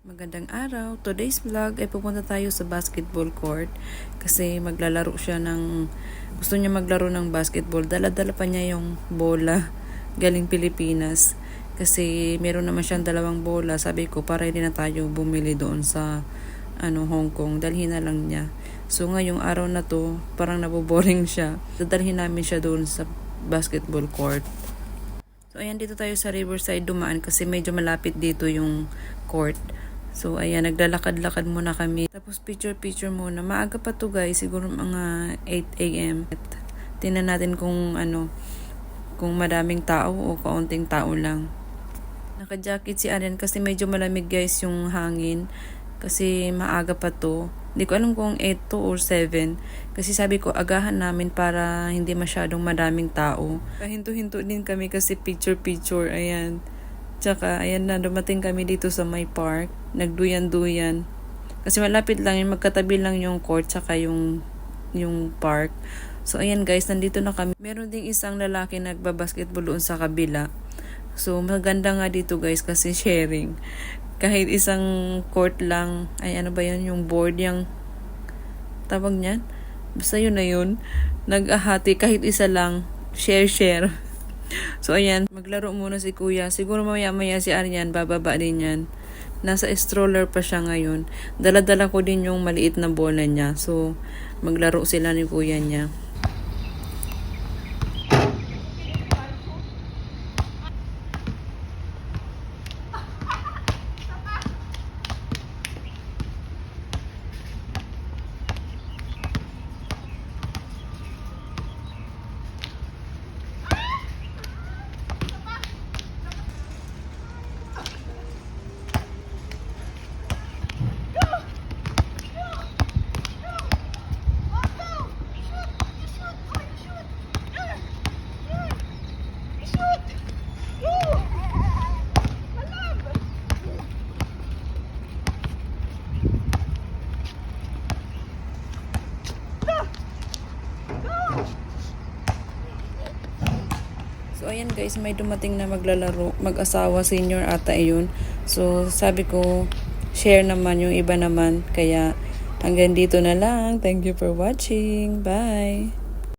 Magandang araw. Today's vlog ay pupunta tayo sa basketball court kasi maglalaro siya ng gusto niya maglaro ng basketball. Dala-dala pa niya yung bola galing Pilipinas kasi meron naman siyang dalawang bola. Sabi ko para hindi na tayo bumili doon sa ano Hong Kong. Dalhin na lang niya. So ngayong araw na to, parang naboboring siya. Dadalhin namin siya doon sa basketball court. So, ayan, dito tayo sa Riverside dumaan kasi medyo malapit dito yung court. So, ayan, naglalakad-lakad muna kami. Tapos, picture-picture muna. Maaga pa to guys, siguro mga 8 a.m. At Tingnan natin kung ano, kung madaming tao o kaunting tao lang. Naka-jacket si Arian kasi medyo malamig guys yung hangin. Kasi maaga pa to. Hindi ko alam kung 8 to or 7. Kasi sabi ko, agahan namin para hindi masyadong madaming tao. Pahinto-hinto din kami kasi picture-picture. Ayan. Tsaka, ayan na, dumating kami dito sa my park. Nagduyan-duyan. Kasi malapit lang yun, magkatabi lang yung court tsaka yung, yung park. So, ayan guys, nandito na kami. Meron ding isang lalaki nagbabasketball doon sa kabila. So, maganda nga dito guys kasi sharing. Kahit isang court lang, ay ano ba yun, yung board, yung tawag niyan. Basta yun na yun. Nag-ahati kahit isa lang, share-share. So, ayan, maglaro muna si kuya. Siguro mamaya-maya si Aryan, bababa din yan. Nasa stroller pa siya ngayon. Dala-dala ko din yung maliit na bola niya. So, maglaro sila ni kuya niya. So, ayan guys, may dumating na maglalaro, mag-asawa, senior ata yun. So, sabi ko, share naman yung iba naman. Kaya, hanggang dito na lang. Thank you for watching. Bye!